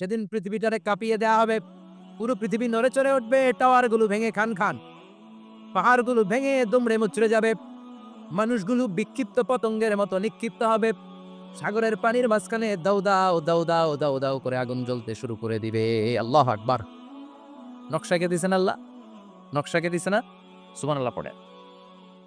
সেদিন পৃথিবীটারে কাঁপিয়ে দেওয়া হবে। পুরো পৃথিবী নড়ে চড়ে উঠবে, টাওয়ারগুলো ভেঙে খান খান। পাহাড়গুলো ভেঙে দুমড়ে মুচড়ে যাবে। মানুষগুলো বিক্ষিপ্ত পতঙ্গের মতো নিক্ষিপ্ত হবে। সাগরের পানির মাঝখানে দাউ দাও দাউ দাও দাউ দাউ করে আগুন জ্বলতে শুরু করে দিবে। আল্লাহ আকবার। নকশাকে দিছেন আল্লাহ? নকশাকে দিছে না? সুমান আল্লাহ পড়ে।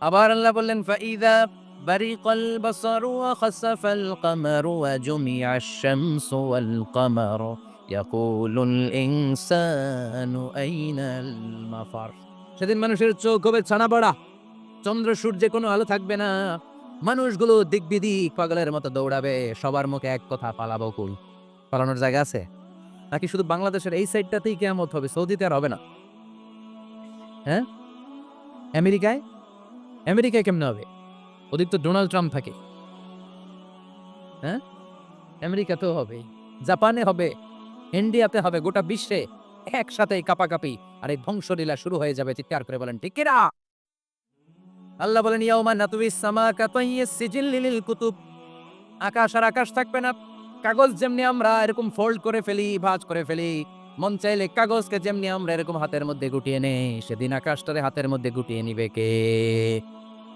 আবার আল্লাহ বললেন ফাইদা برق البصر وخسف القمر وجمع الشمس والقمر يقول الإنسان أين المفر সেদিন মানুষের চোখ হবে ছানা বড়া চন্দ্র সূর্যে কোনো আলো থাকবে না মানুষগুলো দিক বিদিক পাগলের মতো দৌড়াবে সবার মুখে এক কথা পালাবো কুল পালানোর জায়গা আছে নাকি শুধু বাংলাদেশের এই সাইডটাতেই কেমন হবে সৌদিতে আর হবে না হ্যাঁ আমেরিকায় আমেরিকায় কেমনে হবে ওদিক তো ডোনাল্ড ট্রাম্প থাকে। হ্যাঁ? আমেরিকাতেও হবে, জাপানে হবে, ইন্ডিয়াতে হবে, গোটা বিশ্বে একসাথে কাপাকাপি। আর এই ধ্বংসলীলা শুরু হয়ে যাবে, চিৎকার করে বলেন, ঠিক কিনা আল্লাহ বলেন, ইয়াউমা নাতুবিস সামাকা তাইয়িস সিজিল লিল কুতুব। আকাশ আর আকাশ থাকবে না। কাগজ যেমনি আমরা এরকম ফোল্ড করে ফেলি, ভাঁজ করে ফেলি, মন চাইলে কাগজকে যেমনি আমরা এরকম হাতের মধ্যে গুটিয়ে নেই, সেদিন আকাশটারে হাতের মধ্যে গুটিয়ে নিবে কে?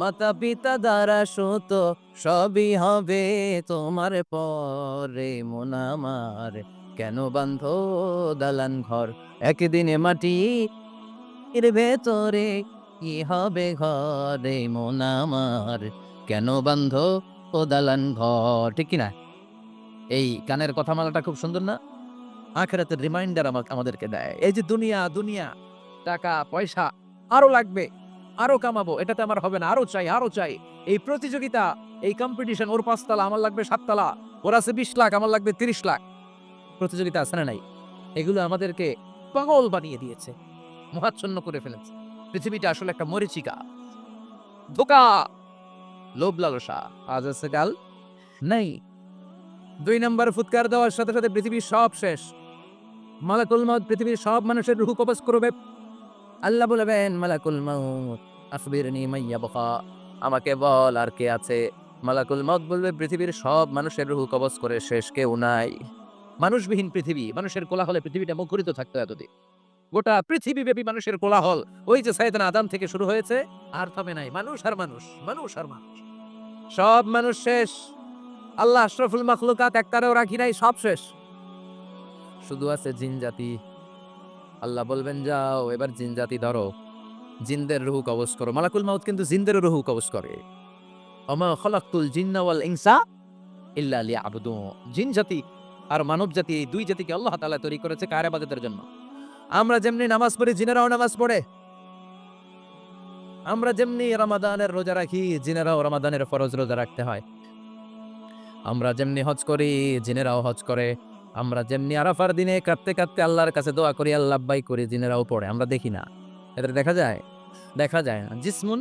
মাতা পিতা দ্বারা সুত, সবই হবে তোমার পরে মোনামার কেন বান্ধ দালান ঘর? একদিনে মাটি এর ভেতরে কি হবে ঘরে মোনামার কেন বান্ধ ও দালান ঘর? ঠিক কিনা? এই গানের কথামালাটা খুব সুন্দর না? আখেরাতের রিমাইন্ডার আমাদেরকে দেয়। এই যে দুনিয়া দুনিয়া, টাকা, পয়সা, আরও লাগবে। আরও কামাবো, এটাতে আমার হবে না, আরও চাই আরও চাই। এই প্রতিযোগিতা, এই কম্পিটিশন ওর পাঁচতলা, আমার লাগবে সাততলা, ওর আছে বিশ লাখ, আমার লাগবে তিরিশ লাখ। প্রতিযোগিতা আছে না নাই? এগুলো আমাদেরকে পাগল বানিয়ে দিয়েছে, মহাচ্ছন্ন করে ফেলেছে। পৃথিবীটা আসলে একটা মরিচিকা। ধোকা! লোভ লালসা। আজ আছে, কাল নাই। দুই নম্বর ফুৎকার দেওয়ার সাথে সাথে পৃথিবীর সব শেষ। মালাকুল মাউত পৃথিবীর সব মানুষের রুহু কবজ করবে। আল্লাহ বলবেন, মালাকুল মাউত আসবিরনি মাইয়া বকা আমাকে বল আর কে আছে। মালাকুল মাউত বলবে, পৃথিবীর সব মানুষের রুহু কবজ করে শেষ কেউ নাই। মানুষবিহীন পৃথিবী, মানুষের কোলাহলে পৃথিবীটা মুখরিত থাকতো এতদিন। গোটা পৃথিবীব্যাপী মানুষের কোলাহল। ওই যে সাইদান আদাম থেকে শুরু হয়েছে, আর থামে নাই। মানুষ আর মানুষ মানুষ আর মানুষ। সব মানুষ শেষ। আল্লাহ আশরাফুল মাখলুকাত একটারেও রাখি নাই, সব শেষ। শুধু আছে জিন জাতি। আল্লাহ বলবেন, যাও, এবার জিন জাতি ধরো। জিনদের রুহু কবজ করো। মালাকুল মাউত কিন্তু জিনদের রুহু কবজ করে। অমা খলাকুল জিন্না ওয়াল ইনসা ইল্লা লিয়াবুদু জিন জাতি আর মানব জাতি, এই দুই জাতিকে আল্লাহ তাআলা তৈরি করেছে কার ইবাদতের জন্য? আমরা যেমনি নামাজ পড়ি, জিনেরাও নামাজ পড়ে। আমরা যেমনি রমাদানের রোজা রাখি, জিনেরাও রমাদানের ফরজ রোজা রাখতে হয়। আমরা যেমনি হজ করি, জিনেরাও হজ করে। আমরা যেমনি আরাফার দিনে কাঁদতে কাঁদতে আল্লাহর কাছে দোয়া করি, আল্লাহ বাই করি, জিনেরাও পড়ে, আমরা দেখি না। এদের দেখা যায়? দেখা যায় না। জিসমুন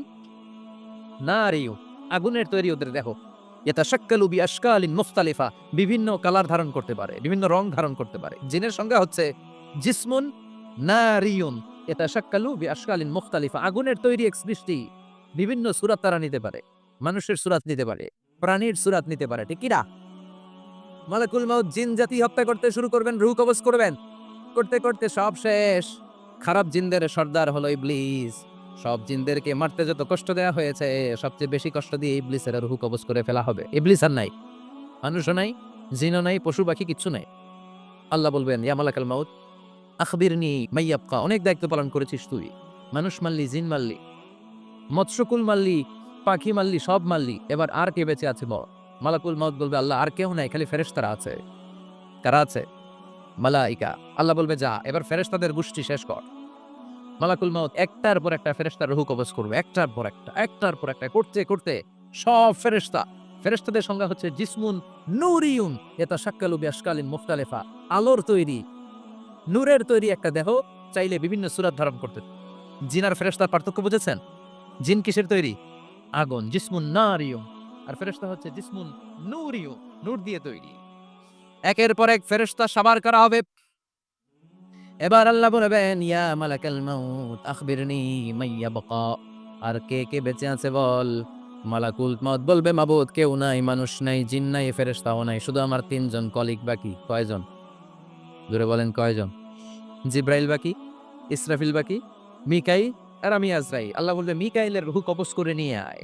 না রিউ আগুনের তৈরি ওদের দেখো এটা শাক্কালু বি আশকালিন মুখতালিফা। বিভিন্ন কালার ধারণ করতে পারে, বিভিন্ন রং ধারণ করতে পারে। জিনের সংজ্ঞা হচ্ছে জিসমুন নারিয়ুন। এটা শাক্কালু বি আশকালিন মুখতালিফা। আগুনের তৈরি এক সৃষ্টি বিভিন্ন সুরাত তারা নিতে পারে। মানুষের সুরাত নিতে পারে, প্রাণীর সুরাত নিতে পারে। ঠিক কিনা মালাকুল মাউত জিন জাতি হত্যা করতে শুরু করবেন, রুহ কবজ করবেন। করতে করতে সব শেষ। খারাপ জিনদের সর্দার হলো ইবলিস। সব জিনদেরকে মারতে যত কষ্ট দেওয়া হয়েছে, সবচেয়ে বেশি কষ্ট দিয়ে ইবলিসের রুহ কবজ করে ফেলা হবে। ইবলিস আর নাই। মানুষও নাই, জিনও নাই, পশু পাখি কিচ্ছু নাই। আল্লাহ বলবেন, ইয়া ইয়ামালাকাল মাউত, আখবিরনি মাইয়াবকা। অনেক দায়িত্ব পালন করেছিস তুই। মানুষ মারলি, জিন মারলি, মৎস্যকুল মারলি, পাখি মারলি, সব মারলি। এবার আর কে বেঁচে আছে বল? মালাকুল মাউত বলবে, আল্লাহ, আর কেউ নাই, খালি ফেরেশতারা আছে। কারা আছে? মালাইকা। আল্লাহ বলবে, যা, এবার ফেরেশতাদের গোষ্ঠী শেষ কর। মালাকুল মাউত একটার পর একটা ফেরেশতার রুহু কবজ করবে, একটার পর একটা, একটার পর একটা, করতে করতে সব ফেরেশতা। ফেরেশতাদের সংজ্ঞা হচ্ছে জিসমুন নূরিউন এটা শাক্কালু বিয়াশকালিন মুফতালেফা আলোর তৈরি, নূরের তৈরি একটা দেহ চাইলে বিভিন্ন সুরাত ধারণ করতে। জিন আর ফেরেশতার পার্থক্য বুঝেছেন? জিন কিসের তৈরি? আগুন, জিসমুন নারিয়ুম আর ফেরেশতা হচ্ছে জিসমুন নূরিয়ুম নূর দিয়ে তৈরি। একের পর এক ফেরেশতা সাবার করা হবে। এবার আল্লাহ বলবেন, ইয়া মালাকাল মাউত, আখবিরনি মাইয়া বাকা আর কে কে বেঁচে আছে বল? মালাকুল মাউত বলবে, মাবুদ, কেউ নাই, মানুষ নাই, জিন নাই, ফেরেশতাও নাই, শুধু আমার তিনজন, কলিগ বাকি, কয়জন? জোরে বলেন, কয়জন? জিব্রাইল বাকি, ইসরাফিল বাকি, মিকাইল আর আমি আজরাই আল্লাহ বলবে, মিকাইলের রুহু কবজ করে নিয়ে আয়।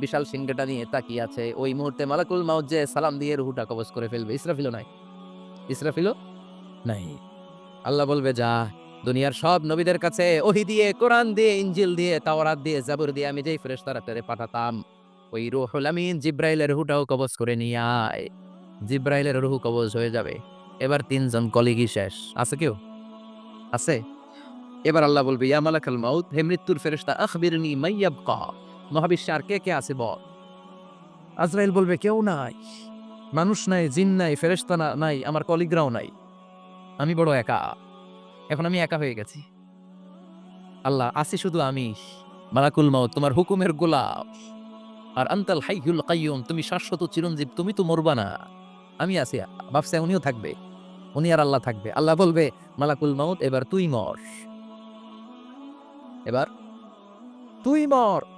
বিশাল সিংহটা নিয়ে তাকিয়ে আছে। ওই মুহূর্তে মালাকুল মাউত যে সালাম দিয়ে রুহুটা কবজ করে ফেলবে, ইসরাফিলও নাই। ইসরাফিলও নাই। আল্লাহ বলবে, যা, দুনিয়ার সব নবীদের কাছে ওহি দিয়ে, কোরআন দিয়ে ইঞ্জিল দিয়ে, তাওরাত দিয়ে, জাবুর দিয়ে আমি যেই ফেরেশতারা তেরে পাঠাতাম, ওই রুহুল আমিন জিব্রাইলের রুহুটাও কবজ করে নিয়ে আয়। জিব্রাইলের রুহু কবজ হয়ে যাবে। এবার তিনজন কলিগই শেষ। আছে কেউ? আছে। এবার আল্লাহ বলবে, ইয়া মালাকাল মাউত, হে মৃত্যুর ফেরেশতা, আখবিরনি মাইয়াবকা মহাবিশ্বে আর কে কে আছে বল? আজরাইল বলবে, কেউ নাই। মানুষ নাই, জিন নাই, ফেরেশতা না- নাই, আমার কলিগরাও নাই। আমি বড় একা। এখন আমি একা হয়ে গেছি। আল্লাহ আসি শুধু আমি। মালাকুল মাউত, তোমার হুকুমের গোলাপ আর আন্তাল হাইহুল কাইয়ুম, তুমি শাশ্বত চিরঞ্জীব, তুমি তো মরবা না। আমি আছি, ভাবছে উনিও থাকবে। উনি আর আল্লাহ থাকবে। আল্লাহ বলবে, মালাকুল মাউত, এবার তুই মর। এবার? তুই মর!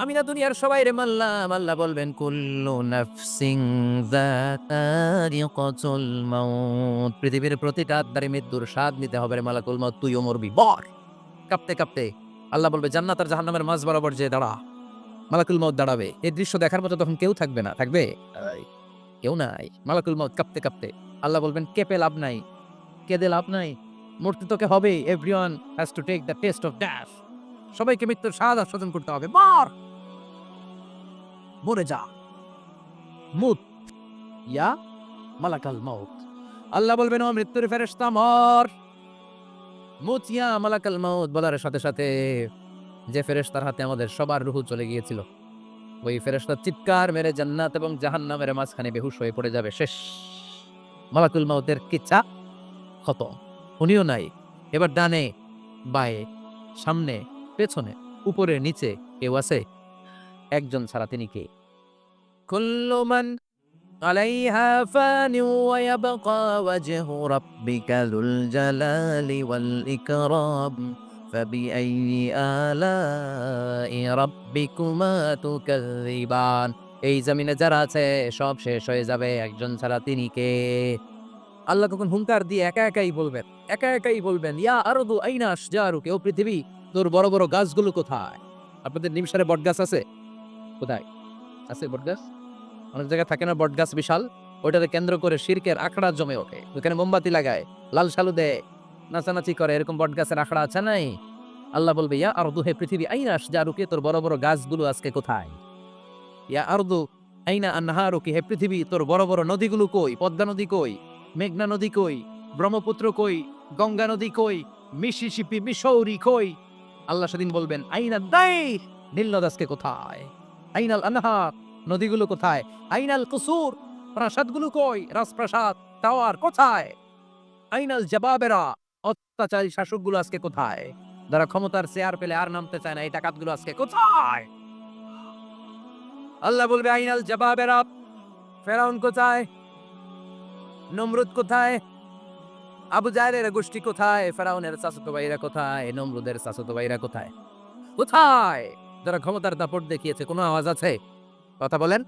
আমি না দুনিয়ার সবাই রে মানলাম আল্লাহ বলবেন, কুল্লু নাফসিং যাতারিকাতুল মাউত। পৃথিবীর প্রতিটা আত্মারে মৃত্যুর স্বাদ নিতে হবে রে মালাকুল মাউত তুইও মরবি বর কাঁপতে কাঁপতে আল্লাহ বলবে, জান্নাত আর জাহান্নামের মাঝ বরাবর যে দাঁড়া, মালাকুল মাউত দাঁড়াবে। এই দৃশ্য দেখার মতো তখন কেউ থাকবে না, থাকবে? কেউ নাই। মালাকুল মাউত কাঁপতে কাঁপতে আল্লাহ বলবেন, কেঁপে লাভ নাই, কেঁদে লাভ নাই। মরতে তোকে হবে, everyone has to take the taste of death সবাইকে মৃত্যুর স্বাদ আস্বাদন করতে হবে, মর! মরে যা। মুত। ইয়া মালাকাল মাউত। আল্লাহ বলবেন, ও মৃত্যুর ফেরেশতা, মর। মুত, ইয়া মালাকাল মাউত বলার সাথে সাথে যে ফেরেশতার হাতে আমাদের সবার রুহু চলে গিয়েছিল, ওই ফেরেশতা চিৎকার মেরে জান্নাত এবং জাহান্নামের মাঝখানে বেহুশ হয়ে পড়ে যাবে। শেষ। মালাকুল মাউতের কিচ্ছা খতম। উনিও নাই। এবার ডানে, বায়ে, সামনে, পেছনে, উপরে, নিচে, কেউ আছে? একজন ছাড়া তিনি কে কুল্লু মান عليها فان ويبقى وجه ربك ذو الجلال والإكرام فبأي آلاء ربكما تكذبان এই জমিনে যারা আছে সব শেষ হয়ে যাবে একজন ছাড়া তিনি কে আল্লাহ তখন হুঙ্কার দিয়ে একা একাই বলবেন একা একাই বলবেন ইয়া আরদু আইনা আশজারুকে ও পৃথিবী তোর বড় বড় গাছগুলো কোথায় আপনাদের নিমসারে বট গাছ আছে কোথায়? আছে বট গাছ অনেক জায়গায় থাকে না বট গাছ বিশাল? ওইটাকে কেন্দ্র করে শিরকের আখড়া জমে ওঠে। ওখানে মোমবাতি লাগায়, লাল সালু দেয়, নাচানাচি করে। এরকম বট গাছের আখড়া আছে নাই? আল্লাহ বলবে, ইয়া আরদু, হে পৃথিবী, আইনা আশজারুকে? তোর বড় বড় গাছগুলো আজকে কোথায়? ইয়া আরদু, আইনা আনহারুকি? হে পৃথিবী, তোর বড় বড় নদীগুলো কই? পদ্মা নদী কই? মেঘনা নদী কই? ব্রহ্মপুত্র কই? গঙ্গা নদী কই? মিসিসিপি মিসৌরি কই? আল্লাহ সেদিন বলবেন, আইনা দাই নীল নদাসকে কোথায়? আইনাল আনহার, নদীগুলো কোথায়? আইনাল কুসুর, প্রাসাদগুলো কই? রাজপ্রাসাদ, টাওয়ার কোথায়? আইনাল জবাবেরা, অত্যাচারী শাসকগুলো আজকে কোথায়? যারা ক্ষমতার চেয়ার পেলে আর নামতে চায় না, এই ডাকাতগুলো আজকে কোথায়? আল্লাহ বলবে, আইনাল জবাবেরা, ফেরাউন কোথায়? নমরুদ কোথায়? আবু জাহেলের গোষ্ঠী কোথায়? ফেরাউনের চাচাতো ভাইরা কোথায়? নমরুদের চাচাতো ভাইরা কোথায়? কোথায়? যারা ক্ষমতার দাপট দেখিয়েছে, কোনো আওয়াজ আছে? কথা বলেন।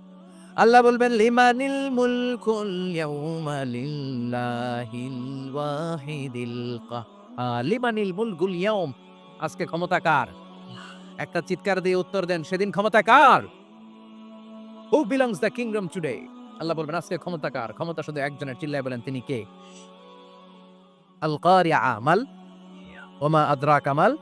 আল্লাহ বলবেন, লিমানিল মুলকুল ইয়াউমা লিল্লাহিল ওয়াহিদিল লিমানিল মুলকুল ইয়াউম, আজকে ক্ষমতা কার? একটা চিৎকার দিয়ে উত্তর দেন, সেদিন ক্ষমতা কার? Who belongs the kingdom today আল্লাহ বলবেন, আজকে ক্ষমতা কার? ক্ষমতা শুধু একজনের, চিল্লায় বলেন, তিনি কে? আল কারিয়া আমাল, ওমা আদরা কামাল